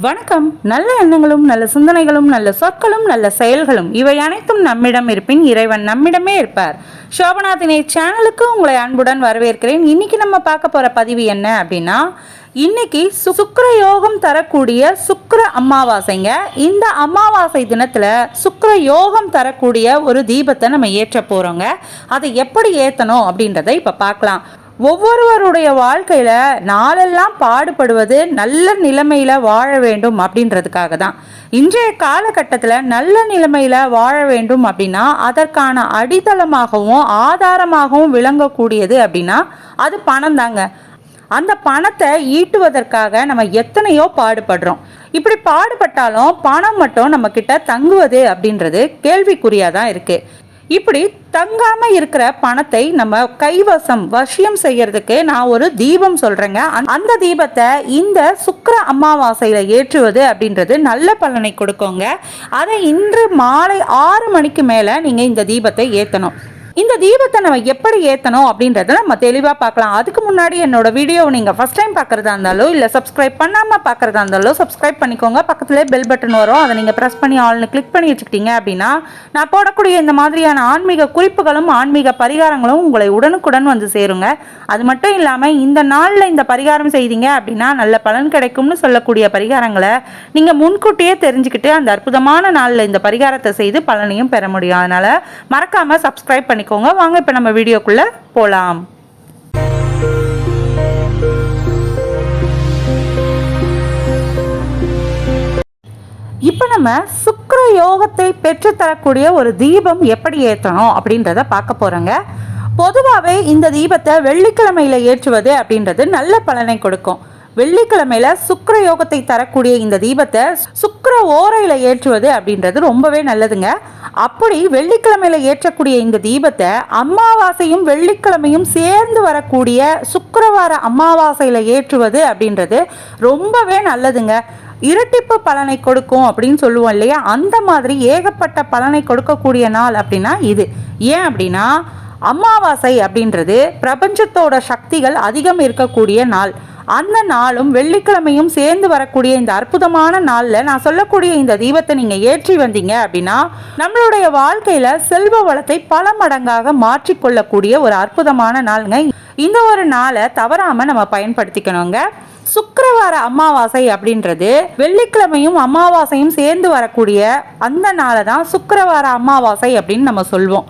வணக்கம். நல்ல எண்ணங்களும் நல்ல சிந்தனைகளும் நல்ல சொற்களும் நல்ல செயல்களும் இவை அனைத்தும் நம்மிடம் இருப்பின் இறைவன் நம்மிடமே இருப்பார். சோபநாதினை சேனலுக்கு உங்களை அன்புடன் வரவேற்கிறேன். இன்னைக்கு நம்ம பார்க்க போற பதிவு என்ன அப்படின்னா இன்னைக்கு சு- சுக்கிர யோகம் தரக்கூடிய சுக்கர அமாவாசைங்க. இந்த அமாவாசை தினத்தில் சுக்கர யோகம் தரக்கூடிய ஒரு தீபத்தை நம்ம ஏற்ற போகிறோங்க அதை எப்படி ஏற்றணும் அப்படின்றத இப்போ பார்க்கலாம். ஒவ்வொருவருடைய வாழ்க்கையில் நாளெல்லாம் பாடுபடுவது நல்ல நிலைமையில் வாழ வேண்டும் அப்படின்றதுக்காக தான். இன்றைய காலகட்டத்தில் நல்ல நிலைமையில் வாழ வேண்டும் அப்படின்னா அதற்கான அடித்தளமாகவும் ஆதாரமாகவும் விளங்கக்கூடியது அப்படின்னா அது பணம் தாங்க. அந்த பணத்தை ஈட்டுவதற்காக நம்ம எத்தனையோ பாடுபடுறோம். இப்படி பாடுபட்டாலும் பணம் மட்டும் நம்ம கிட்ட தங்குவது அப்படின்றது கேள்விக்குறியாக தான் இருக்குது இப்படி தங்காம இருக்கிற பணத்தை நம்ம கைவசம் வசியம் செய்யறதுக்கு நான் ஒரு தீபம் சொல்றேங்க. அந்த- அந்த தீபத்தை இந்த சுக்கர அமாவாசையில ஏற்றுவது அப்படின்றது நல்ல பலனை கொடுக்குங்க. அதை இன்று மாலை ஆறு மணிக்கு மேல நீங்க இந்த தீபத்தை ஏத்தணும். இந்த தீபத்தை நம்ம எப்படி ஏற்றணும் அப்படின்றத நம்ம தெளிவாக பார்க்கலாம். அதுக்கு முன்னாடி என்னோட வீடியோ நீங்கள் ஃபஸ்ட் டைம் பார்க்குறதா இருந்தாலோ இல்லை சப்ஸ்கிரைப் பண்ணாமல் பார்க்குறதா இருந்தாலோ சப்ஸ்கிரைப் பண்ணிக்கோங்க. பக்கத்துலேயே பெல் பட்டன் வரும். அதை நீங்கள் ப்ரெஸ் பண்ணி ஆல்னு கிளிக் பண்ணி வச்சுக்கிட்டீங்க அப்படின்னா நான் போடக்கூடிய இந்த மாதிரியான ஆன்மீக குறிப்புகளும் ஆன்மீக பரிகாரங்களும் உங்களை உடனுக்குடன் வந்து சேருங்க. அது மட்டும் இல்லாமல் இந்த நாளில் இந்த பரிகாரம் செய்தீங்க அப்படின்னா நல்ல பலன் கிடைக்கும்னு சொல்லக்கூடிய பரிகாரங்களை நீங்கள் முன்கூட்டியே தெரிஞ்சுக்கிட்டு அந்த அற்புதமான நாளில் இந்த பரிகாரத்தை செய்து பலனையும் பெற முடியும். அதனால் மறக்காமல் சப்ஸ்கிரைப் பண்ணிக்கோங்க. வாங்க இப்போ நம்ம வீடியோக்குள்ளே போகலாம் இப்போ நம்ம சுக்கர யோகத்தை பெற்றுத்தரக்கூடிய ஒரு தீபம் எப்படி ஏற்றணும் அப்படின்றத பார்க்க போகிறோங்க பொதுவாகவே இந்த தீபத்தை வெள்ளிக்கிழமையில் ஏற்றுவது அப்படின்றது நல்ல பலனை கொடுக்கும். வெள்ளிக்கிழமையில சுக்கர யோகத்தை தரக்கூடிய இந்த தீபத்தை சுக்கர ஓரையில ஏற்றுவது அப்படின்றது ரொம்பவே நல்லதுங்க. அப்படி வெள்ளிக்கிழமையில ஏற்றக்கூடிய இந்த தீபத்தை அமாவாசையும் வெள்ளிக்கிழமையும் சேர்ந்து வரக்கூடிய சுக்கரவார அமாவாசையில் ஏற்றுவது அப்படின்றது ரொம்பவே நல்லதுங்க. இரட்டிப்பு பலனை கொடுக்கும் அப்படின்னு சொல்லுவோம் இல்லையா? அந்த மாதிரி ஏகப்பட்ட பலனை கொடுக்கக்கூடிய நாள் அப்படின்னா இது. ஏன் அப்படின்னா அமாவாசை அப்படின்றது பிரபஞ்சத்தோட சக்திகள் அதிகம் இருக்கக்கூடிய நாள். அந்த நாளும் வெள்ளிக்கிழமையும் சேர்ந்து வரக்கூடிய இந்த அற்புதமான நாளில் நான் சொல்லக்கூடிய இந்த தீபத்தை நீங்கள் ஏற்றி வந்தீங்க அப்படின்னா நம்மளுடைய வாழ்க்கையில் செல்வ வளத்தை பல மடங்காக மாற்றிக்கொள்ளக்கூடிய ஒரு அற்புதமான நாளுங்க. இந்த ஒரு நாளை தவறாமல் நம்ம பயன்படுத்திக்கணுங்க. சுக்கரவார அமாவாசை அப்படின்றது வெள்ளிக்கிழமையும் அமாவாசையும் சேர்ந்து வரக்கூடிய அந்த நாளை தான் சுக்கரவார அமாவாசை அப்படின்னு நம்ம சொல்வோம்.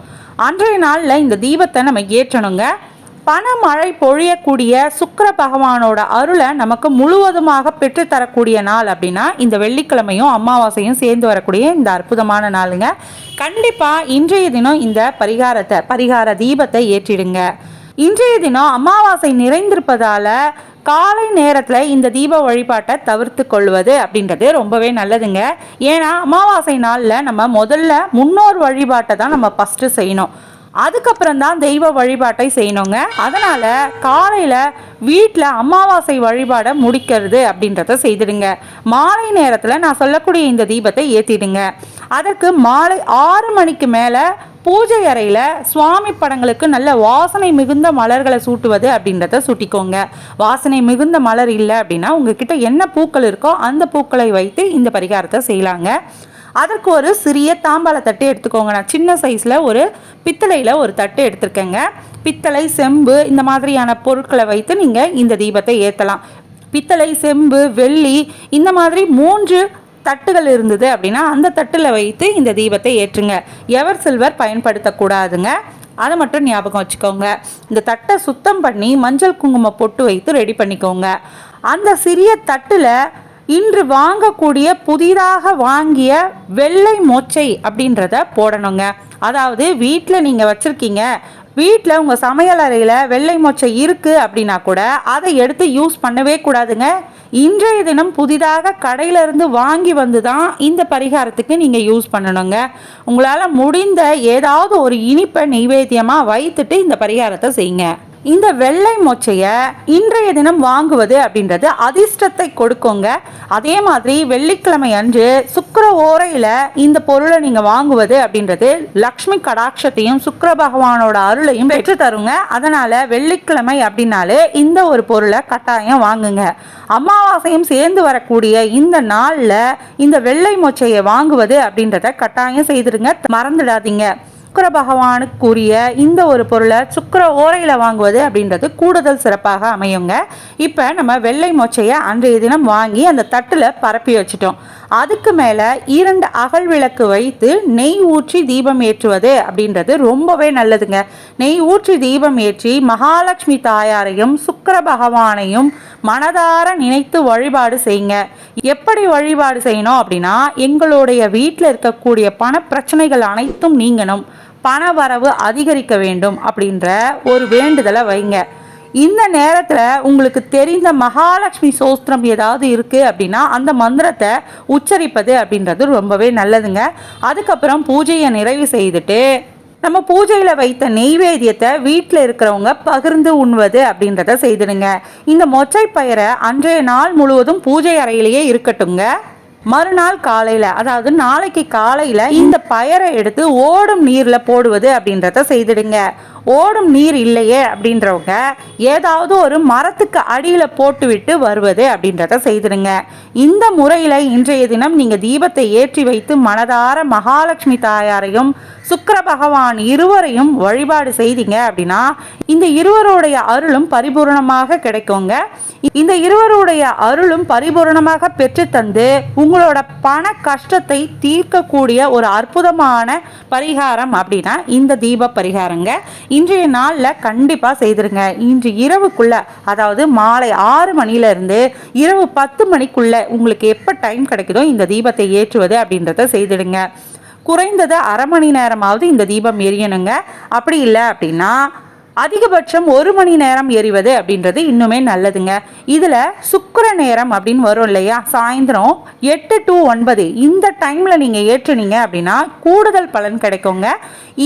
அன்றைய நாளில் இந்த தீபத்தை நம்ம ஏற்றணுங்க. பணமழை பொழியக்கூடிய சுக்கர பகவானோட அருளை நமக்கு முழுவதுமாக பெற்றுத்தரக்கூடிய நாள் அப்படின்னா இந்த வெள்ளிக்கிழமையும் அமாவாசையும் சேர்ந்து வரக்கூடிய இந்த அற்புதமான நாளுங்க. கண்டிப்பாக இன்றைய தினம் இந்த பரிகாரத்தை பரிகார தீபத்தை ஏற்றிடுங்க. இன்றைய தினம் அமாவாசை நிறைந்திருப்பதால் காலை நேரத்தில் இந்த தீப வழிபாட்டை தவிர்த்து கொள்வது அப்படின்றது ரொம்பவே நல்லதுங்க. ஏன்னா அமாவாசை நாளில் நம்ம முதல்ல முன்னோர் வழிபாட்டை தான் நம்ம ஃபஸ்ட்டு செய்யணும். அதுக்கப்புறம் தான் தெய்வ வழிபாட்டை செய்யணுங்க. அதனால் காலையில் வீட்டில் அமாவாசை வழிபாடை முடிக்கிறது அப்படின்றத செய்திடுங்க. மாலை நேரத்தில் நான் சொல்லக்கூடிய இந்த தீபத்தை ஏற்றிடுங்க அதற்கு மாலை ஆறு மணிக்கு மேலே பூஜை அறையில் சுவாமி படங்களுக்கு நல்ல வாசனை மிகுந்த மலர்களை சூட்டுவது அப்படின்றத சுட்டிக்கோங்க. வாசனை மிகுந்த மலர் இல்லை அப்படின்னா உங்ககிட்ட என்ன பூக்கள் இருக்கோ அந்த பூக்களை வைத்து இந்த பரிகாரத்தை செய்யலாங்க. அதற்கு ஒரு சிறிய தாம்பாள தட்டு எடுத்துக்கோங்க. நான் சின்ன சைஸில் ஒரு பித்தளையில் ஒரு தட்டு எடுத்திருக்கேங்க. பித்தளை செம்பு இந்த மாதிரியான பொருட்களை வைத்து நீங்கள் இந்த தீபத்தை ஏற்றலாம் பித்தளை செம்பு வெள்ளி இந்த மாதிரி மூன்று தட்டுகள் இருந்தது அப்படின்னா அந்த தட்டில் வைத்து இந்த தீபத்தை ஏற்றுங்க. எவர் சில்வர் பயன்படுத்தக்கூடாதுங்க. அதை மட்டும் ஞாபகம் வச்சுக்கோங்க. இந்த தட்டை சுத்தம் பண்ணி மஞ்சள் குங்குமம் பொட்டு வைத்து ரெடி பண்ணிக்கோங்க. அந்த சிறிய தட்டில் இன்று வாங்கக்கூடிய புதிதாக வாங்கிய வெள்ளை மொச்சை அப்படின்றத போடணுங்க. அதாவது வீட்டில் நீங்கள் வச்சுருக்கீங்க. வீட்டில் உங்கள் சமையல் அறையில் வெள்ளை மொச்சை இருக்குது அப்படின்னா கூட அதை எடுத்து யூஸ் பண்ணவே கூடாதுங்க. இன்றைய தினம் புதிதாக கடையிலிருந்து வாங்கி வந்து தான் இந்த பரிகாரத்துக்கு நீங்கள் யூஸ் பண்ணணுங்க. உங்களால் முடிந்த ஏதாவது ஒரு இனிப்பை நைவேத்தியமாக வைத்துட்டு இந்த பரிகாரத்தை செய்யுங்க. இந்த வெள்ளை மொச்சையை இன்றைய தினம் வாங்குவது அப்படின்றது அதிர்ஷ்டத்தை கொடுக்குங்க. அதே மாதிரி வெள்ளிக்கிழமை அன்று சுக்கர ஓரையில் இந்த பொருளை நீங்கள் வாங்குவது அப்படின்றது லக்ஷ்மி கடாட்சத்தையும் சுக்கர பகவானோட அருளையும் பெற்று தருங்க. அதனால வெள்ளிக்கிழமை அப்படின்னாலே இந்த ஒரு பொருளை கட்டாயம் வாங்குங்க. அமாவாசையும் சேர்ந்து வரக்கூடிய இந்த நாளில் இந்த வெள்ளை மொச்சையை வாங்குவது அப்படின்றத கட்டாயம் செய்திருங்க. மறந்துடாதீங்க. சுக்கர பகவானுக்குரிய இந்த ஒரு பொருளை சுக்கர ஓரையில் வாங்குவது அப்படின்றது கூடுதல் சிறப்பாக அமையுங்க. இப்போ நம்ம வெள்ளை மொச்சையை அன்றைய தினம் வாங்கி அந்த தட்டில் பரப்பி வச்சிட்டோம். அதுக்கு மேலே இரண்டு அகல் விளக்கு வைத்து நெய் ஊற்றி தீபம் ஏற்றுவது அப்படின்றது ரொம்பவே நல்லதுங்க. நெய் ஊற்றி தீபம் ஏற்றி மகாலட்சுமி தாயாரையும் சுக்கர பகவானையும் மனதார நினைத்து வழிபாடு செய்யுங்க. எப்படி வழிபாடு செய்யணும் அப்படின்னா எங்களுடைய வீட்டில் இருக்கக்கூடிய பண பிரச்சனைகள் அனைத்தும் நீங்கணும். பண வரவு அதிகரிக்க வேண்டும் அப்படின்ற ஒரு வேண்டுதலை வைங்க. இந்த நேரத்தில் உங்களுக்கு தெரிந்த மகாலட்சுமி சோஸ்திரம் ஏதாவது இருக்குது அப்படின்னா அந்த மந்திரத்தை உச்சரிப்பது அப்படின்றது ரொம்பவே நல்லதுங்க. அதுக்கப்புறம் பூஜையை நிறைவு செய்துட்டு நம்ம பூஜையில் வைத்த நெய்வேத்தியத்தை வீட்டில் இருக்கிறவங்க பகிர்ந்து உண்வது அப்படின்றத செய்திடுங்க. இந்த மொச்சை பயிரை அன்றைய நாள் முழுவதும் பூஜை அறையிலேயே இருக்கட்டுங்க மறுநாள் காலையில் அதாவது நாளைக்கு காலையில் இந்த பயரை எடுத்து ஓடும் நீரில் போடுவது அப்படின்றத செய்திடுங்க. ஓடும் நீர் இல்லையே அப்படின்றவங்க ஏதாவது ஒரு மரத்துக்கு அடியில் போட்டுவிட்டு வருவது அப்படின்றத செய்திடுங்க. இந்த முறையில் இன்றைய தினம் நீங்கள் தீபத்தை ஏற்றி வைத்து மனதார மகாலட்சுமி தாயாரையும் சுக்கர பகவான் இருவரையும் வழிபாடு செய்தீங்க அப்படின்னா இந்த இருவருடைய அருளும் பரிபூர்ணமாக கிடைக்குங்க. இந்த இருவருடைய அருளும் பரிபூர்ணமாக பெற்றுத்தந்து உங்களோட பண கஷ்டத்தை தீர்க்கக்கூடிய ஒரு அற்புதமான பரிகாரம் அப்படின்னா இந்த தீப பரிகாரங்க. இன்றைய நாளில் கண்டிப்பாக செய்திருங்க. இன்று இரவுக்குள்ள அதாவது மாலை ஆறு மணிலேருந்து இரவு பத்து மணிக்குள்ள உங்களுக்கு எப்போ டைம் கிடைக்குதோ இந்த தீபத்தை ஏற்றுவது அப்படின்றத செய்திடுங்க. குறைந்தது அரை மணி நேரமாவது இந்த தீபம் எரியணுங்க. அப்படி இல்லை அப்படின்னா அதிகபட்சம் ஒரு மணி நேரம் எரிவது அப்படின்றது இன்னுமே நல்லதுங்க. இதில் சுக்கர நேரம் அப்படின்னு வரும் இல்லையா? சாயந்தரம் எட்டு டு ஒன்பது. இந்த டைமில் நீங்கள் ஏற்றுனீங்க அப்படின்னா கூடுதல் பலன் கிடைக்குங்க.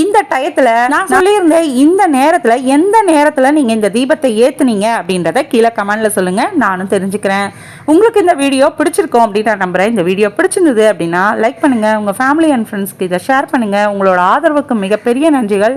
இந்த டயத்தில் நான் சொல்லியிருந்தேன் இந்த நேரத்தில் எந்த நேரத்தில் நீங்கள் இந்த தீபத்தை ஏற்றுனீங்க அப்படின்றத கீழே கமெண்டில் சொல்லுங்கள் நானும் தெரிஞ்சுக்கிறேன். உங்களுக்கு இந்த வீடியோ பிடிச்சிருக்கோம் அப்படின்னு நான் நம்புகிறேன் இந்த வீடியோ பிடிச்சிருந்தது அப்படின்னா லைக் பண்ணுங்கள் உங்கள் ஃபேமிலி அண்ட் ஃப்ரெண்ட்ஸ்க்கு இதை ஷேர் பண்ணுங்கள் உங்களோட ஆதரவுக்கு மிகப்பெரிய நன்றிகள்.